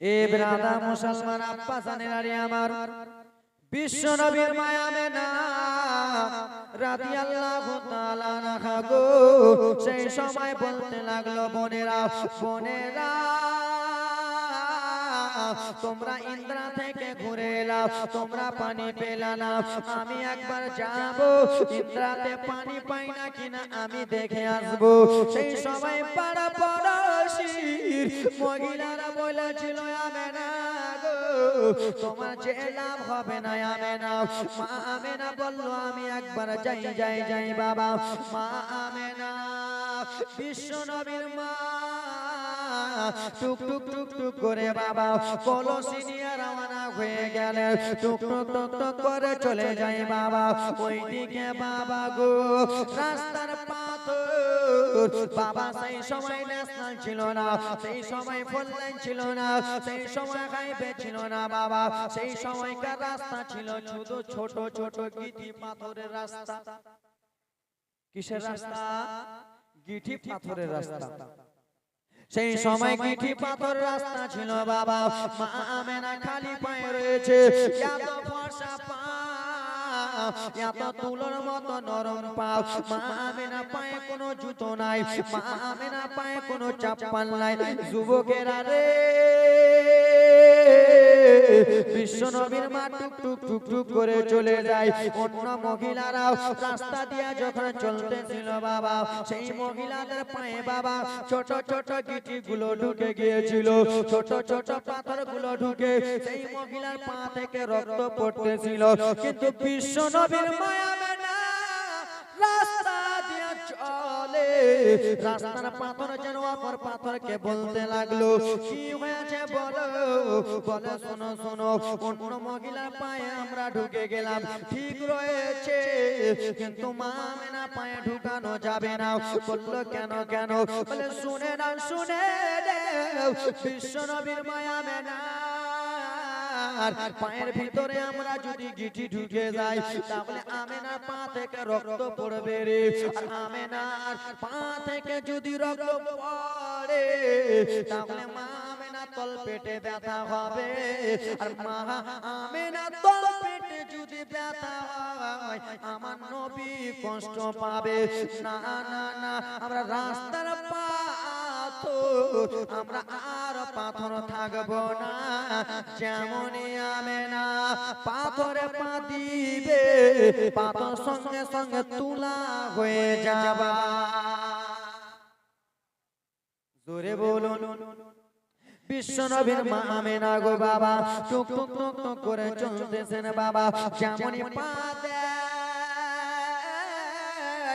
এ brother মুসলমান আব্বা জানেরারি আমার। বিশ্ব নবীর মায়া না রাতি আল্লাহ তালা না খাগো সেই সময় বলতে লাগল বোনেরা বোনেরা। তোমরা ইন্দ্রা থেকে ঘুরে এলাও তোমরা পানি পেলা না। আমি একবার যাব, ইন্দ্রাতে পানি পাই না কিনা আমি দেখে আসব। সেই সময় পাড়া পড়শির মহিলারা বলেছিল আমি না তোমার যে লাভ হবে না আমি না মা আমি না বলল, আমি একবার যাই যাই যাই বাবা। মা আমি না বিশ্ব নবীর মা টুক টুক টুক টুক করে বাবা কলসি নিয়ে রওনা হয়ে গেলেন টুক টুক টুক টুক করে চলে যায় বাবা। ওইদিকে বাবা গো, রাস্তার পাথর, বাবা সেই সময় ন্যাশনাল ছিল না, সেই সময় ফোন লাইন ছিল না, সেই সময় হাইওয়ে ছিল না বাবা। সেই সময়কার রাস্তা ছিল শুধু ছোট ছোট গিটি পাথরের রাস্তা। কিসের রাস্তা? গিঠি পাথরের রাস্তা। সেই সময় গিঠি পাথর রাস্তা ছিল বাবা। মা আমেনা খালি পায়ে রয়েছে। এত ফর্সা পা এত তুলোর মতো নরম পা। মা আমেনা পায়ে কোনো জুতো নাই। মা আমেনা পায়ে কোনো চাপ্পাল নাই। যুবকেরা রে বিশ্ব নবীর মা টুক টুক টুক টুক করে চলে যায়। অন্য মহিলারাও রাস্তা দিয়ে যখন চলতেছিল বাবা, সেই মহিলাদের পায়ে বাবা ছোট ছোট গিটি গুলো ঢুকে গিয়েছিল। ছোট ছোট পাথরগুলো ঢুকে সেই মহিলার পা থেকে রক্ত পড়তেছিল। কিন্তু বিশ্ব নবীর মায়া রাস্তার পাথর যেন অপর পাথরকে বলতে লাগল। কি হয়েছে বলো? বলে, শোনো শোনো, অন্য মহিলার পায়ে আমরা ঢুকে গেলাম। ঠিক রয়েছে, কিন্তু মা মেনা পায়ে ঢুকানো যাবে না। বলল, কেন কেন? বলে, শুনে না শুনে বিশ্ব নবীর মায়া মেনা আর পায়ের ভিতরে আমরা যদি গিটি ঢুকে যাই, তাহলে আমেনার পা থেকে রক্ত পড়বে রে। আমেনার পা থেকে যদি রক্ত পড়ে, তাহলে মা আমেনা তল পেটে ব্যথা হবে। আর মা আমেনা তল পেটে যদি ব্যথা হয়, আমার নবী কষ্ট পাবে। না না না, আমরা রাস্তার পা আমরা পাথর থাকব না, যেমনই আমি না। পাথরে পা দিবে পাথর সঙ্গে সঙ্গে তুলা হয়ে যাবা। জোরে বলুন, বিশ্ব নবীর মা আমেনা গো বাবা টুক টুক টুক করে চলতেছেন বাবা, যেমনই পা দেয়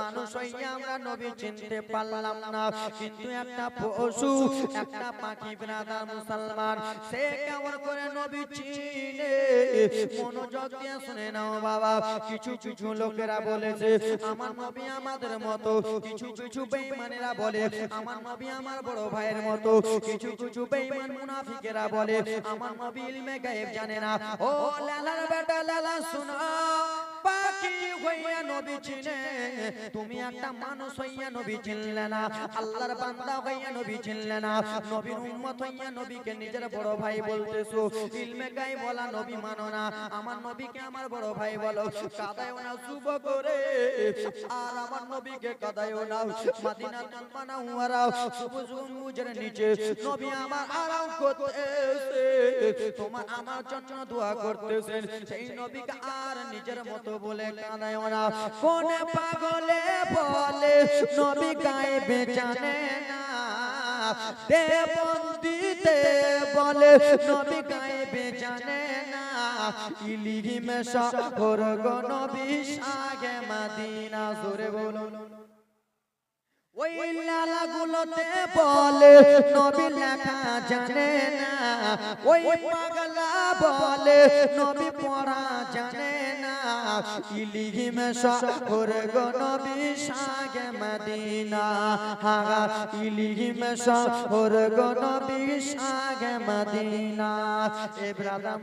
মানুষ আমরা নবী চিনতে পারলাম না। কিন্তু একটা পশু, একটা পাখি ব্রাদার মুসলমান, সে কেমন করে নবী চিনে? মনোযোগ দিয়ে শুনে নাও বাবা। কিছু কিছু লোকেরা বলেছে, আমার নবী আমাদের মতো। কিছু কিছু বেঈমানেরা বলে, আমার নবী আমার বড় ভাইয়ের মতো। কিছু কিছু বেঈমান মুনাফিকেরা বলে, আমার নবী ইলমে গায়েব জানে না। ও লালার বেটা, লালা, শুনো। পাখি হইয়া নবী চিনে তুমি একটা মানুষ হইয়া নবী চিনলে না আল্লাহর বান্দা হইয়া নবী চিনলে না নবীর উম্মত হইয়া নবীকে নিজের বড় ভাই বলতেছো ইলমে গায়ে বলা নবী মানো না। আমার নবীকে আমার বড় ভাই বলো। কাদায়ও না যুব করে। আর আমার নবীকে কাদায়ও না। মাদিনা সবুজ নিচে। নবী আমার আরাম করতেছে। তোমার আমার জন্য দোয়া করতেছেন। সেই নবীকে আর নিজের মতো বলে কাঁদায় না কোনে পাগলে বলে নবী গায়ে বেচানে না। দেবন্দিতে বলে নবী গায়ে বেচানে না। ইলিহিমে শহর গো নবী সাগে মাদিনা জোরে বলুন। ওই লালা গুলোতে বলে নবী লেখা জানে না। ওই পাগলা বলে নবী পড়া জানে না ইলিহিম শহর গো নবী মদিনা। হা ইলিহিম শহর গো নবী শাগে মদিনা। এ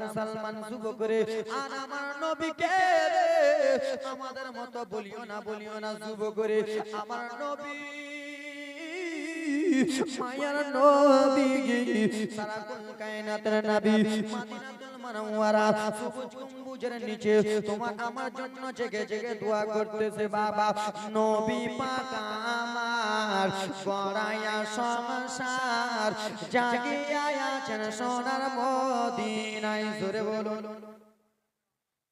মুসলমান যুবকরে আর আমার নবীকে আমাদের মতো বলিও না বলিও না যুবকরে আমার নবী মায়ার নবী, সারা কুল কায়নাতের নবী মদিনাতুল মুনাওয়ারা সবুজ গম্বুজের নিচে। তোমার আমার জন্য জেগে জেগে দোয়া করতেছে, বাবা। নবী পাক আমার গড়ায়া সংসার, জাগিয়া আছেন সোনার মদিনায়। জোরে বলুন।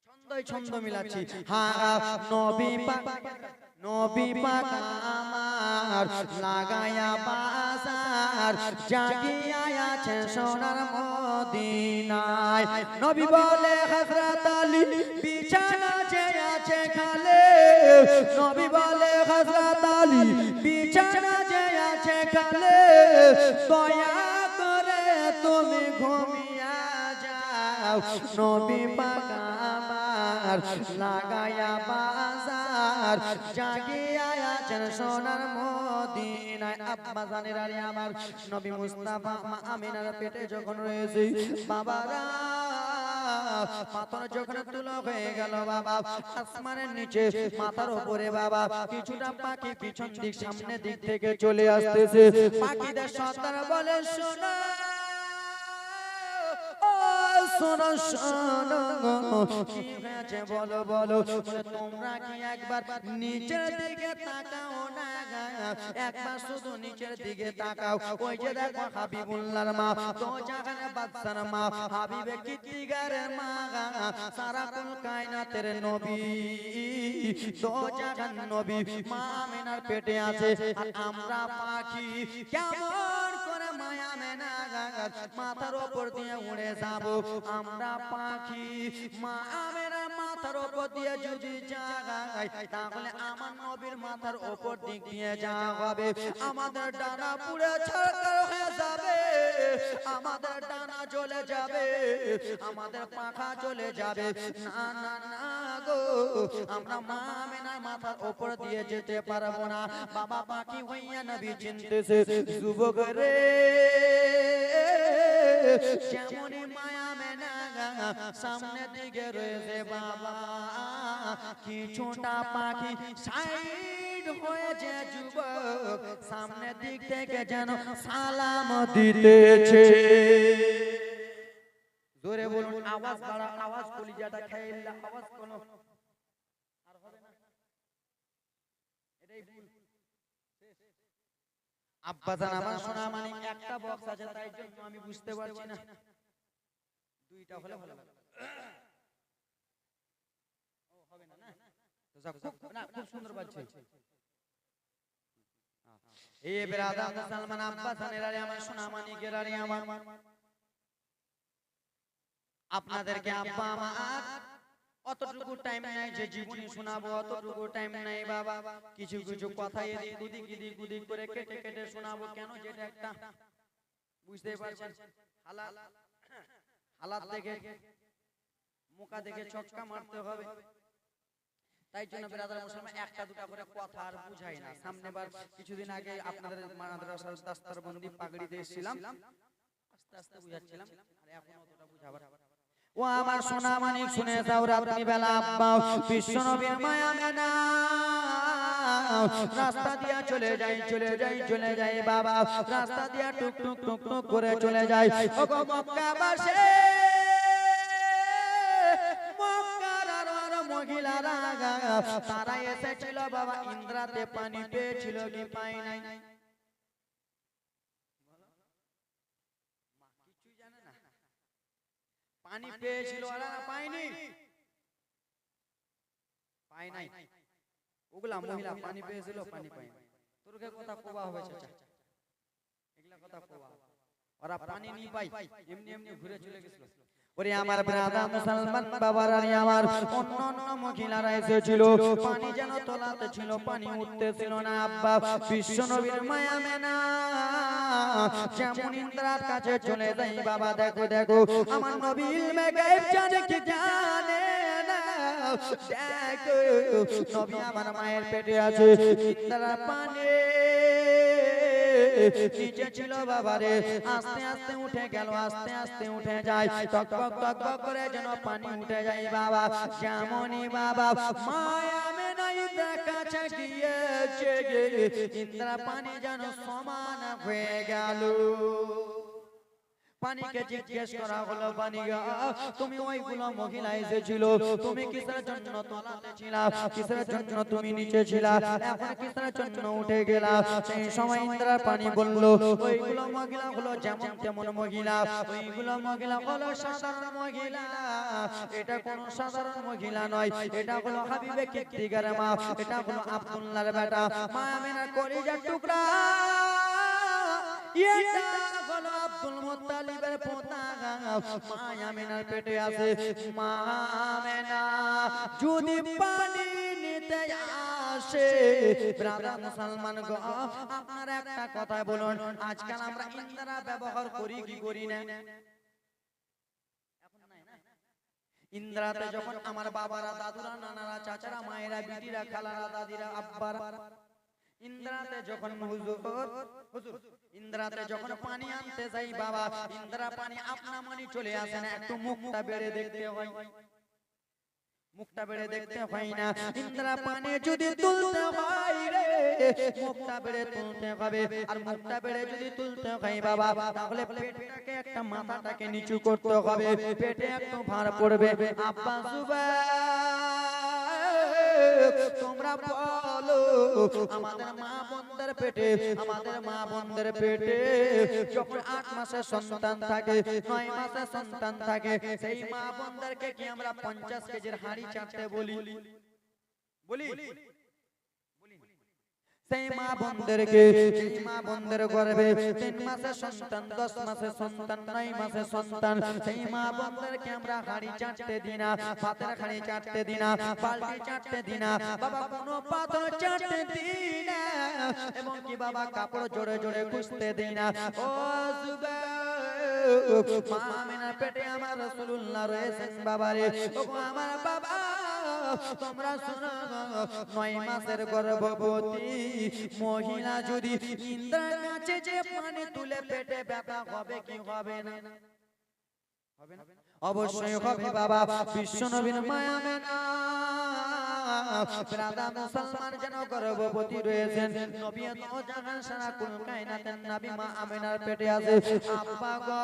ছন্দই ছন্দ মিলাচ্ছি। হ্যাঁ নবী পাক নবী পাক আমার লাগায়া বাজার জাগিয়া আছে সোনার মদিনায়। নবী বলে হযরত আলী বিছানা যে আছে খালে। নবী বলে হযরত আলী বিছানা যে আছে খালে। দয়া করে তুমি ঘুমিয়া যাও। নবী পাক লাগায়া বাজার জাগিয়া আছেন সোনার মদিনায় আব্বা জানের আরে আমার নবী মুস্তাফা মা আমিনার পেটে যখন রয়েছে বাবারা পাথর যখন তুলো হয়ে গেল বাবা আসমানের নিচে মাথার উপরে বাবা কিছুটা পাখি পিছন দিক সামনে দিক থেকে চলে আসতেছে। পাখিদের বলে শোনা শোনো শোনো কি হয়েছে বলো বলো তোমরা কি একবার নিচের দিকে তাকাও না একবার শুধু নিচের দিকে তাকাও ওই যে দেখো হাবিবুল্লাহর মা তো জাগানে বাদশার মা হাবিবে কিতিগারের মা সারা কুল কায়নাতের নবী তো জাগান নবী মা আমিনার পেটে আছে আর আমরা পাখি কেমন করে মায়া মেনা মাথার উপর দিয়ে উড়ে যাব। আমরা পাখি, মা আমেরা মাথার উপর দিয়ে যদি যাই তাহলে আমার নবীর মাথার উপর দিক দিয়ে যাওয়া হবে। আমাদের ডানা পুড়ে ছাড়কার হয়ে যাবে। আমাদের ডানা চলে যাবে, আমাদের পাখা চলে যাবে। না না না গো, আমরা মা আমেনার মাথার উপর দিয়ে যেতে পারব না। বাবা পাখি হইয়া নবী চিনতেছে, যুবক রে। যেমনই মায়া মেনা সামনে দিকে রয়েছে বাবা। কিছুটা পাখি, সাইড হয়েছে যুবক সামনে দিক থেকে যেন সালাম দিতেছে। জোরে বলুন, আওয়াজ বাড়া আওয়াজ কলিজাটা খাইল্লা আওয়াজ কোনো আর হবে না। এটাই ভুল। আব্বাজান আমার সোনা মানে একটা বক্স আছে, তাই জন্য আমি বুঝতে পারছি না। দুইটা হলে ভালো লাগবে। ও, হবে না, না? তো যাক, আপনাদেরকে আব্বা আমার, অতটুকু টাইম নাই যে জীবনী শোনাবো, অতটুকু টাইম নাই বাবা। কিছু কিছু কথা করে কেটে কেটে শোনাবো। কেন যেটা একটা, বুঝতে পারছেন? হালাল হালাত থেকে মুখা দেখে ছক্কা মারতে হবে। তাই জন্য ব্রাদার মুসলমান একটা দুটা করে কথা আর বুঝাই না। সামনে বার কিছুদিন আগে আপনাদের মাদ্রাসার দাস্তার বন্দি পাগড়িতে এসেছিলাম আস্তে আস্তে বুঝাচ্ছিলাম। আর এখন অতটা বুঝাবার ও আমার সোনা মানিক শুনে যাও রাত্রি বেলা আব্বা বিশ্ব নবীর মায়া মেনা। রাস্তা দিয়া চলে যাই চলে যাই চলে যাই বাবা। রাস্তা দিয়া টুক টুক টুক টুক করে চলে যাই। ও গো মক্কাবাসী তারা এসেছিল বাবা ইন্দ্রাতে পানি পেয়েছিল কি পাই নাই? পানি পেয়েছিল ওরা পায়নি? পায় নাই। ওগুলা মহিলা পানি পেয়েছিল পানি পায়নি। তোরকে কথা কোবা হবে চাচা। এগুলা কথা কোবা। ওরা পানি নি পাই এমনি এমনি ঘুরে চলে গেছিল। ওরে আমার ব্রাদা মুসলমান বাবারা আমার অন্য অন্য মহিলারা এসেছিল। পানি যেন তোলাতে ছিল পানি উঠতেছিল না আব্বা। বিশ্ব নবীর মায়া মেনা। যেমন ইন্দ্রার কাছে চলে যাই বাবা দেখো দেখো। আমার নবী ইলমে গায়েব জানে কি জানে দেখো নবী আমার মায়ের পেটে আছে। ইন্দ্রা পানি নিচে ছিল বাবারে। আস্তে আস্তে উঠে গেল, আস্তে আস্তে উঠে যায়। টক টক টক করে যেন পানি উঠে যায় বাবা। যেমনই বাবা, মায়া নাই কাছে গিয়েছে ইন্দ্রা পানি যেন সমান হয়ে গেল। পানিকে জিজ্ঞেস করা হলো পানিগা তুমি ওইগুলো মহিলা এসেছিল তুমি কিসের জন্য তলাতে ছিলা কিসের জন্য তুমি নিচে ছিলা এখন কিসের জন্য উঠে গেলা সেই সময় ইন্দ্রার পানি বলল ওইগুলো মহিলা হলো যেমন তেমন মহিলা ওইগুলো মহিলা হলো সাধারণ মহিলা এটা কোন সাধারণ মহিলা নয় এটা হলো হাবিবে কিত্তিগার মা এটা হলো আব্দুল্লাহর বেটা মা আমিনার কলিজার টুকরা এটা পেটে আছে। যদি পানি নিতে আসে মুসলমান একটা কথা বলুন, আজকাল আমরা ইন্দ্রা ব্যবহার করি, কি করি না? ইন্দ্রাতে যখন আমার বাবারা, দাদুরা, নানারা, চাচারা, মায়েরা, বিটিরা, খালারা, দাদিরা, আব্বারা ইন্দ্রাতে যখন হুজুর হুজুর ইন্দ্রাতে যখন পানি আনতে যাই বাবা ইন্দ্রা পানি আপনা মানি চলে আসে না একটু মুখটা বেড়ে দেখতে হয়। মুখটা বেড়ে দেখতে হয় না ইন্দ্রা পানি যদি তুলতে হয় রে মুখটা বেড়ে তুলতে হবে আর মুখটা বেড়ে যদি তুলতে হয় বাবা তাহলে পেটটাকে একটা মাথাটাকে নিচু করতে হবে পেটে একটু ভার পড়বে। আব্বা সুবা তোমরা বলো, আমাদের মা বন্ধের পেটে, আমাদের মা বন্ধের পেটে যখন আট মাসের সন্তান থাকে, নয় মাসের সন্তান থাকে, সেই মা বোনদেরকে কি আমরা পঞ্চাশ কেজির হাড়ি চাটতে বলি? বলি। সেই মা বোনদেরকে সেই মা বোনদের গর্ভে তিন মাসের সন্তান দশ মাসের সন্তান নয় মাসের সন্তান। সেই মা বোনদেরকে আমরা হাড়ি চাটতে দিই না পাতের হাড়ি চাটতে দিই না চাটতে দিই না বাবা কোনো পাথর চাটতে দিই না এবং কি বাবা কাপড় জোরে জোরে খুঁজতে দিই না ও জুবা মা আমিনার পেটে আমার রাসূলুল্লাহ রয়েছেন বাবারে। ও আমার বাবা। তোমরা শোনো নয় মাসের গর্ভবতী মহিলা যদি ইন্দ্রার কাছে যে পানি তুলে পেটে ব্যথা হবে, কি হবে না? হবে না? অবশ্যই হবে, বাবা। বিশ্ব নবীন মায়া মেনা প্রাদা মুসলমান যেন গর্ভবতী রয়েছেন। নবী তো জাহান সারা কুল কায়নাতের নবী মা আমিনার পেটে আছে। আব্বা গো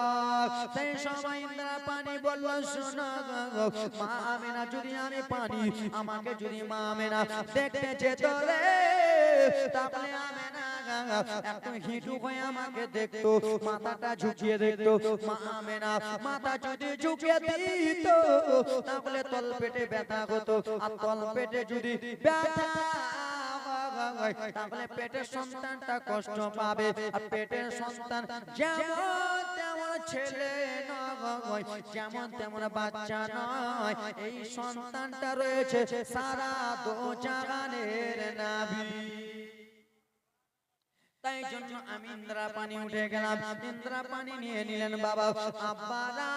সেই সময় ইন্দ্রা পানি বলল শোনা গো, মা আমিনা যদি আমি পানি আমাকে যদি মা আমিনা দেখতে যেত রে তাহলে আমিনা একটু হিটু হয়ে আমাকে দেখতো, মাথাটা ঝুঁকিয়ে দেখতো, মা মাথা যদি ঝুঁকিয়ে দিত, তাহলে তল পেটে ব্যথা হতো, আর তল পেটে যদি ব্যথা তাহলে পেটের সন্তানটা কষ্ট পাবে, আর পেটের সন্তান যেমন তেমন ছেলে যেমন তেমন বাচ্চা নয়, এই সন্তানটা রয়েছে সারা দো জাগানের নাবি তাই জন্য আমি ইন্দ্রা পানি উঠে গেলাম। ইন্দ্রা পানি নিয়ে নিলেন বাবা। আব্বারা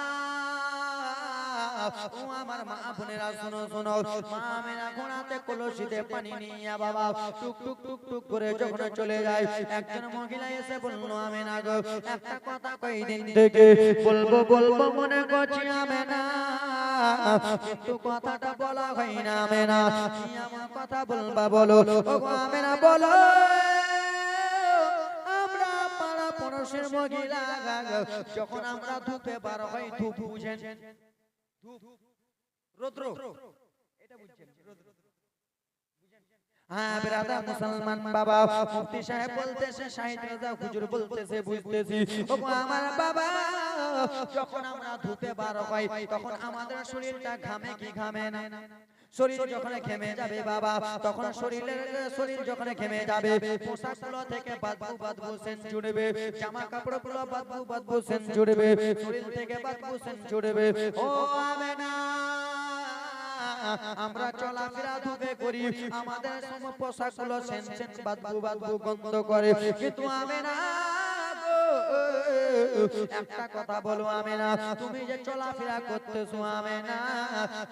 ও আমার মা বোনেরা শোনো শোনো। মা মেরা ঘোড়াতে কলসিতে পানি নিয়ে বাবা টুক টুক টুক টুক করে যখন চলে যায় একজন মহিলা এসে বলল আমি না গো একটা কথা কই দিন থেকে। বলব বলব মনে করছি আমি না। কিন্তু কথাটা বলা হয় না আমি না। কি আমার কথা বলবা বলো? ও আমি না বলো। পড়োশের মহিলা। যখন আমরা ধূপে বার হয় ধূপ বুঝেন। রৌদ্র। এটা বুঝছেন। রৌদ্র হ্যাঁ বেরাদা মুসলমান বাবা, মুফতি সাহেব বলতেছে শাহিদ রাজা বলতেছে, বুঝতেছি। আমার বাবা, যখন আমরা ধূপে বার হয় তখন আমাদের শরীরটা ঘামে কি ঘামে না? শরীর যখন ঘেমে যাবে বাবা তখন শরীরের শরীর যখন ঘেমে যাবে পোশাকগুলো থেকে বাদবু বাদবু সেন জুড়বে জামা কাপড়গুলো বাদবু বাদবু সেন জুড়বে শরীর থেকে বাদবু সেন জুড়বে। ও আমেনা আমরা চলাফেরা ধুবে করি আমাদের সম পোশাকগুলো সেন সেন বাদবু বাদবু গন্ধ করে। কিন্তু আমেনা একটা কথা বলো আমি না তুমি যে চলাফেরা করতেছো আমি না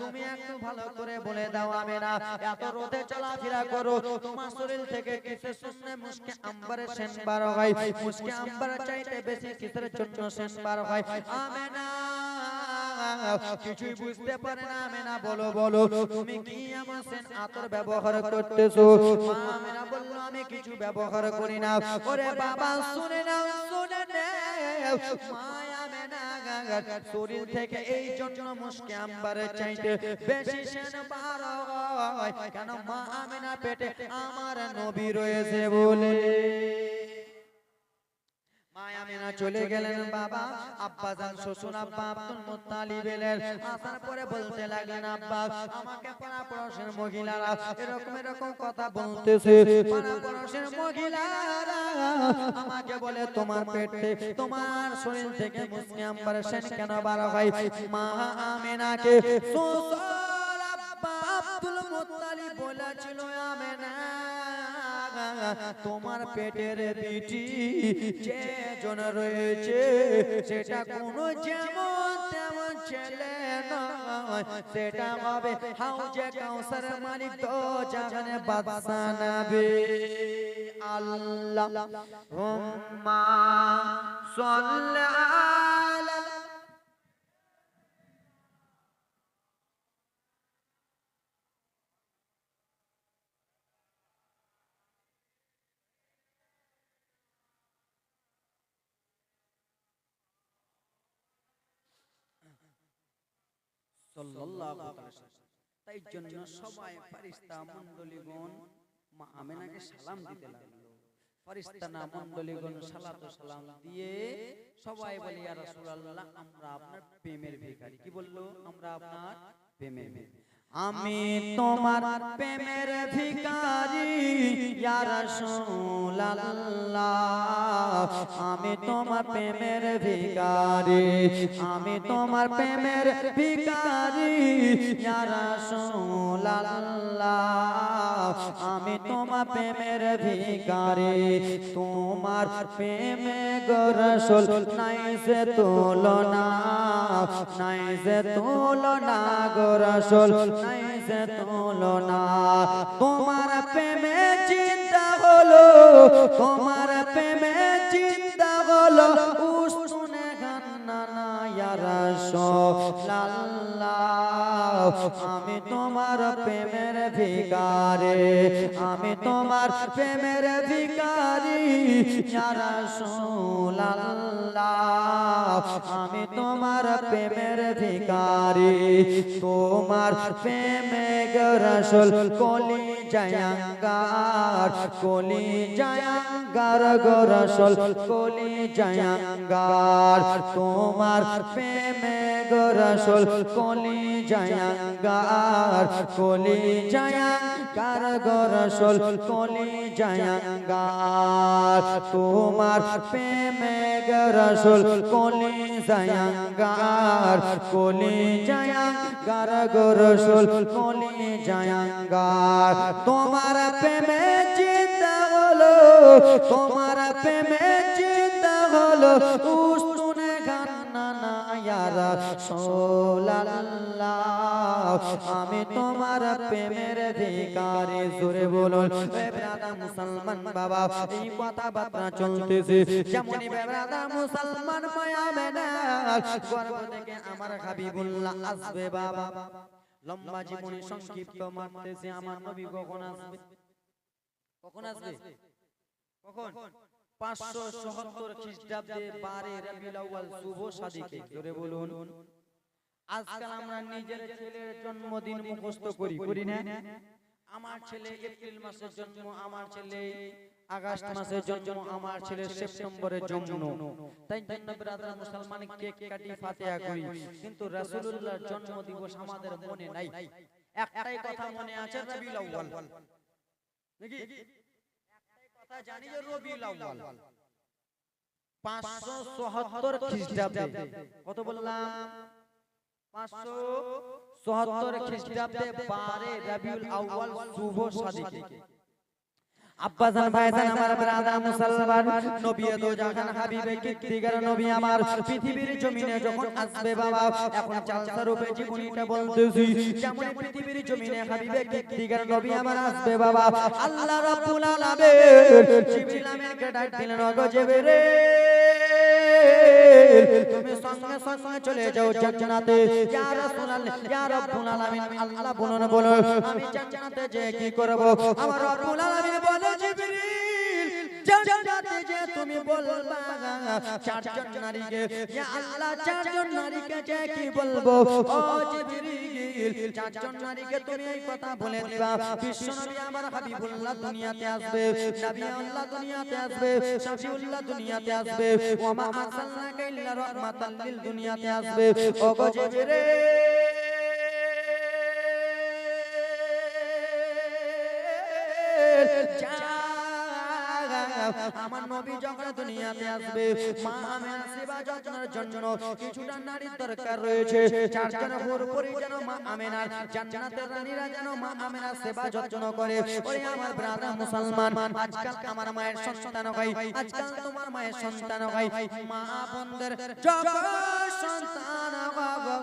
তুমি একটু ভালো করে বলে দাও আমি না এত রোদে চলাফেরা করো, তোমার শরীর থেকে কিছু শুনে মুশকে আম্বারে সেন বার হয়। মুশকে আম্বার চাইতে বেশি কিসের জন্য সেন বার হয়? আমেনা কিছুই বুঝতে পারে না। আমেনা বলো বলো তুমি কি এমন সেন আতর ব্যবহার করতেছো? মা আমেনা বলল আমি কিছু ব্যবহার করি না। ওরে বাবা শুনে নাও শুনে মায়া মেনা শরীর থেকে এই জন্য মুশকে আম্বারের চাইতে বেশি সেন বার হয় কেন মা আমেনা পেটে আমার নবী রয়েছে বলে? মায়া চলে গেলেন বাবা। আব্বা জান শ্বশুর আব্বা আব্দুল মুত্তালিব এলেন আসার পরে বলতে লাগলেন, আব্বা, আমাকে পাড়া পড়োশের মহিলারা এরকম এরকম কথা বলতেছে। পাড়া পড়োশের মহিলারা আমাকে বলে, তোমার পেট, তোমার শরীর থেকে মুসলিম আম্বার সেন কেন বার হয়? মা আমেনাকে, শ্বশুর আব্বা আব্দুল মুত্তালিব বলেছিল আমেনা তোমার পেটের বিটি যে জন রয়েছে, সেটা কোন যেমন তেমন ছেলে নয়। সেটা হবে হাউজে কাউসার মালিক তো নবী। আল্লাহ হুম্মা আলা সাল্লাল্লাহু আলাইহি ওয়াসাল্লাম। তাই জন্য সবাই মণ্ডলীগণ মা আমেনাকে সালাম দিতে লাগল। সালাত সালাম দিয়ে সবাই বলে ইয়া রাসূলুল্লাহ আমরা আপনার প্রেমের ভিখারি। কি বলল? আমরা আপনার প্রেমের ভিখারি আমি তোমার প্রেমের রাসূলুল্লাহ। আমি তোমার প্রেমের ভিখারি আমি তোমার প্রেমের রাসূলুল্লাহ। আমি তোমার প্রেমের ভিখারি। তোমার প্রেমে গো রাসূল নাই সে তুলনা নাই সে তুলনা গো রাসূল। নাই সে তুলনা। তোমার প্রেমে চিন্তা হলো, তোমার প্রেমে চিন্তা হলো। উস্তুনে গান্না না আমি তোমার প্রেমের ভিখারি, আমি তোমার প্রেমের ভিখারি ইয়া রাসূলুল্লাহ আমি তোমার প্রেমের ভিখারি। তোমার প্রেমে রাসূল কলি জায়াঙ্গার কলি জায়াঙ্গার গো রাসূল কলি জায়াঙ্গার। তোমার প্রেমে গো রাসূল কলি জায়াঙ্গার কলি জায়াঙ্গার। গো রাসূল কলি জায়াঙ্গার তোমার প্রেমে গো রাসূল কলি জায়াঙ্গার কলি জায়াঙ্গার গো রাসূল কলি জায়াঙ্গার তোমার প্রেমে চিন্তা হলো, তোমার প্রেমে চিন্তা হলো উস্তুনে গান্না না রাসূলুল্লাহ আমি তোমার প্রেমের ভিখারি, জোরে বলুন। এ ব্রাদা মুসলমান বাবা, এই কথাবার্তা চলতেছে। যেমনই ব্রাদা মুসলমান মায়া থেকে আমার হাবিবুল্লাহ আসবে বাবা। লম্বা জীবনে সংক্ষিপ্ত মারতেছে আমার নবী, কখন আসবে? কখন আসবে? কখন? পাঁচশো সত্তর খ্রিস্টাব্দে বারে রবিউল আউয়াল শুভ সাদিকে বলুন। আজকাল আমরা নিজের ছেলের জন্মদিন মুখস্থ করি করি না? আমার ছেলে এপ্রিল মাসের জন্ম, আমার ছেলে আগস্ট মাসের জন্ম, আমার ছেলে সেপ্টেম্বরের জন্ম। তাই জন্য ব্রাদার মুসলমান কেক কাটি ফাতিহা করি, কিন্তু রাসূলুল্লাহর জন্ম দিবস আমাদের মনে নাই। একটাই কথা মনে আছে রবিউল আউয়াল। নাকি? জানি যে রবিউল আউয়াল। 574 খ্রিস্টাব্দে। কত বললাম? পাঁচশো চুয়াত্তর খ্রিস্টাব্দে বারে রবিউল আউয়াল শুভ সাদিকে। আব্বাজান ভাইজান আমার ব্রাদার মুসলমান। নবী তো জাহান হাবিবে কিত্তিগার নবী আমার। পৃথিবীর জমিনে যখন আসবে বাবা, এখন চালসা রূপে জীবনীটা বলতেছি, যেমন পৃথিবীর জমিনে হাবিবে কিত্তিগার নবী আমার আসবে বাবা। আল্লাহ রাব্বুল আলামিন জিবরিল আমিনকে ডাক দিলেন, ওগো জিবরিল, তুমি সঙ্গে সঙ্গে চলে যাও জান্নাতে। ইয়া রাসূলুল্লাহ, ইয়া রাব্বুল আলামিন, আল্লাহ বলুন বলুন, আমি জান্নাতে যে কি করব? আমার জান্নাতে যে তুমি বলবা চারজন দুনিয়াতে আসবে আমার নবী যখন দুনিয়াতে আসবে, মা আমেনা সেবা যত্নের জন্য কিছুটা নারীর দরকার রয়েছে। চারজন হুর যেন মা আমেনার জান্নাতের রানীরা যেন মা আমেনার সেবা যত্ন করে। ওরে আমার ব্রাদার মুসলমান, আজকাল আমার মায়ের সন্তান হয়, আজকাল তোমার মায়ের সন্তান হয়। মা বোনদের যখন সন্তান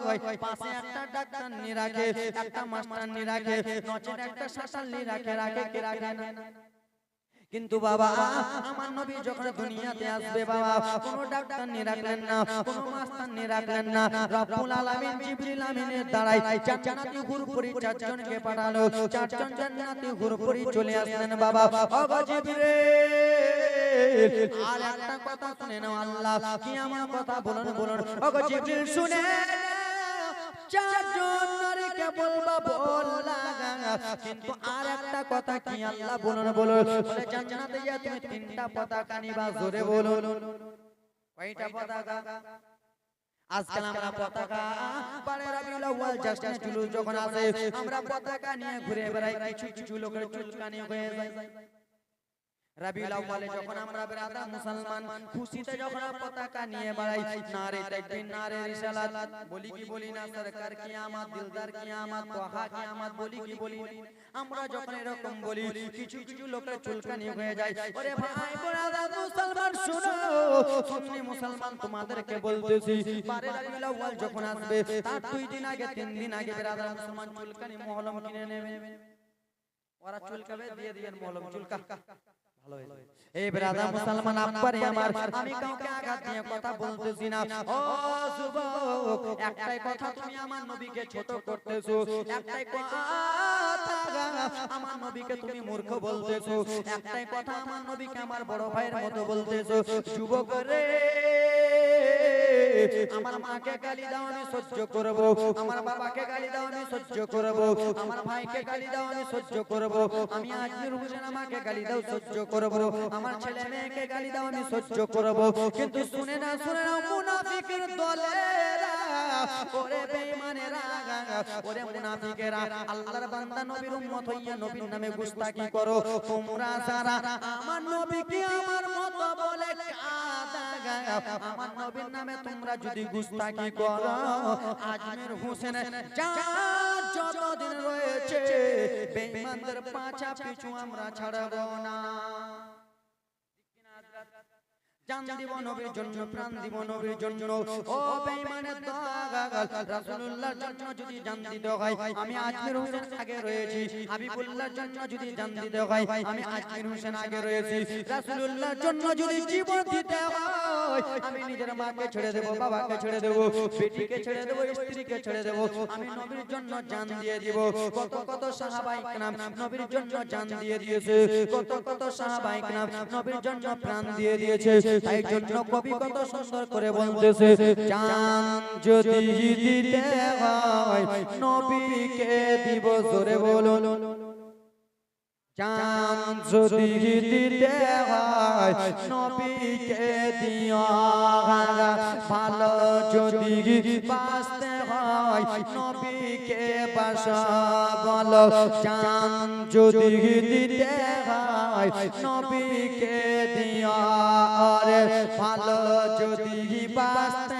হয়, পাশে একটা ডাক্তার নি রাখে, একটা মাস্টার নি রাখে, নচেত একটা শাসাল নি রাখে রাখে কি রাখে না? কিন্তু বাবা, আমার নবী যখন দুনিয়াতে আসবে বাবা, কোনো ডাক্তার নি রাখলেন না, কোনো মাস্টার নি রাখলেন না, রব্বুল আলামিন জিবরিল আমিনের দ্বারাই জান্নাতি হুরপুরি চারজনকে পাঠালো চারজন জান্নাতি হুরপুরি চলে আসলেন বাবা। ওগো জিবরিল, আর একটা কথা শুনে নাও আল্লাহ, কি আমার কথা বলুন বলুন। ওগো জিবরিল শুনে চারজন নারীকে বলবা বললা কিন্তু আর একটা কথা কি আল্লাহ বলুন বলুন। জান্নাতে গিয়ে তুমি তিনটা পতাকা নিবা, জোরে বলুন। কয়টা পতাকা? আজকাল আমরা পতাকা পারে রবিউল আউয়াল জাস্টিস জুলুস যখন আসে, আমরা পতাকা নিয়ে ঘুরে বেড়াই, কিছু কিছু লোকের চুলকানি হয়ে যায়। রবিউল আউয়ালে যখন আমরা মুসলমান খুশিতে যখন পতাকা নিয়ে বেড়াই নারে তাকবীর নারে রিসালাত বলি কি বলি না সরকার কিয়ামত দিলদার কিয়ামত তোহা কিয়ামত বলি কি বলি আমরা যখন এরকম বলি কিছু কিছু লোকের চুলকানি হয়ে যায়। ওরে ভাই বেরাদা মুসলমান শুনো। সুন্নি মুসলমান তোমাদেরকে বলতেছি বারে রবিউল আউয়াল যখন আসবে তার দুই দিন আগে তিন দিন আগে মুসলমান চুলকানি মহলম কিনে নেবে ওরা চুলকাবে দিয়ে দিয়ে মহলম চুলকা এই ব্রাদার মুসলমান আব্বারে আমার আমি কাউকে আঘাত দিয়ে কথা বলতেছি না। ও যুবক একটাই কথা তুমি আমার নবীকে ছোট করতেছো। একটাই কথা আমার নবীকে তুমি মূর্খ বলতেছো। একটাই কথা আমার নবীকে আমার বড় ভাইয়ের মতো বলতেছো। যুবক রে আমার মাকে গালি দাও আমি সহ্য করব। আমার বাবাকে গালি দাও আমি সহ্য করব। আমার ভাইকে গালি দাও আমি সহ্য করব। আমি আজমির হোসেন আমাকে গালি দাও সহ্য করব। আমার ছেলে মেয়েকে গালি দাও আমি সহ্য করব। কিন্তু শুনে না শুনে না মুনাফিকের দলেরা ওরে বেঈমানেরা ওরে মুনাফিকেরা আল্লাহর বান্দা নবীর উম্মত হইয়া নবীর নামে গুস্তাকি করো? তোমরা যারা আমার নবীকে আমার মতো বলে কাদা আমার নবীর নামে তোমরা যদি গুস্তাকি করো? আজমের হোসেন যা যতদিন রয়েছে বেঈমানদের পাছা পিছু আমরা ছাড়বো না। জান দিব নবীর জন্য প্রাণ দিব নবীর জন্য। ও বেঈমানের দাগাল রাসূলুল্লাহর জন্য যদি জান দিতে হয় আমি আজমির হোসেন আগে রয়েছি। হাবিবুল্লাহর জন্য যদি জান দিতে হয় আমি আজমির হোসেন আগে রয়েছি। রাসূলুল্লাহর জন্য যদি জীবন দিতে হয় আমি নিজের মাকে ছেড়ে দেব বাবাকে ছেড়ে দেব বেটিকে ছেড়ে দেব স্ত্রীকে ছেড়ে দেব আমি নবীর জন্য জান দিয়ে দিব। কত কত সাহাবাই নাম নবীর জন্য জান দিয়ে দিয়েছে কত কত সাহাবাই নাম নবীর জন্য প্রাণ দিয়ে দিয়েছে তাই জন্য কবি কত সুন্দর করে বলতেছে চাঁদ যদি দিতে হয় নবীকে দিব জোরে বলুন। জান যদি দিতে হয় নবীকে দিও ভালো যদি বাঁচতে হয় নবীকে বাসা বলো। জান যদি দিতে হয় নবীকে দিও রে ভালো যদি বাঁচতে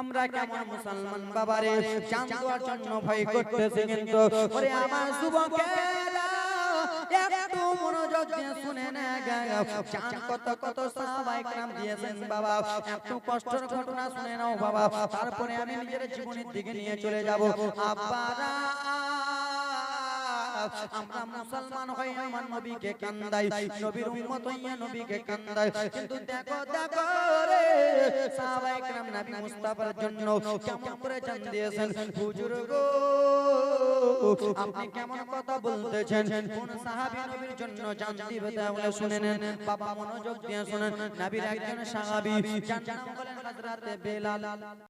আমরা কেমন মুসলমান বাবারে জান জন্য ভয় করতেছি কিন্তু ওরে আমার যুবকেরা শুনে না বাবা। একটু কষ্টের ঘটনা শুনে নাও বাবা। তারপরে আমি নিজের জীবনের দিকে নিয়ে চলে যাব। আব্বারা আমরা মুসলমান হয়ে আমার নবীকে কান্দাই নবীর উম্মত হইয়া নবীকে কান্দাই কিন্তু দেখো দেখো রে সাহাবায়ে کرام নবী মুস্তাফার জন্য কেমন করে জান দিয়েছেন হুজুর গো আপনি কেমন কথা বলতেছেন কোন সাহাবী নবীর জন্য জান দিবে তাহলে শুনে নেন বাবা মনোযোগ দিয়ে শুনেন নবীর একজন সাহাবী যার নাম বলেন হযরত বেলাল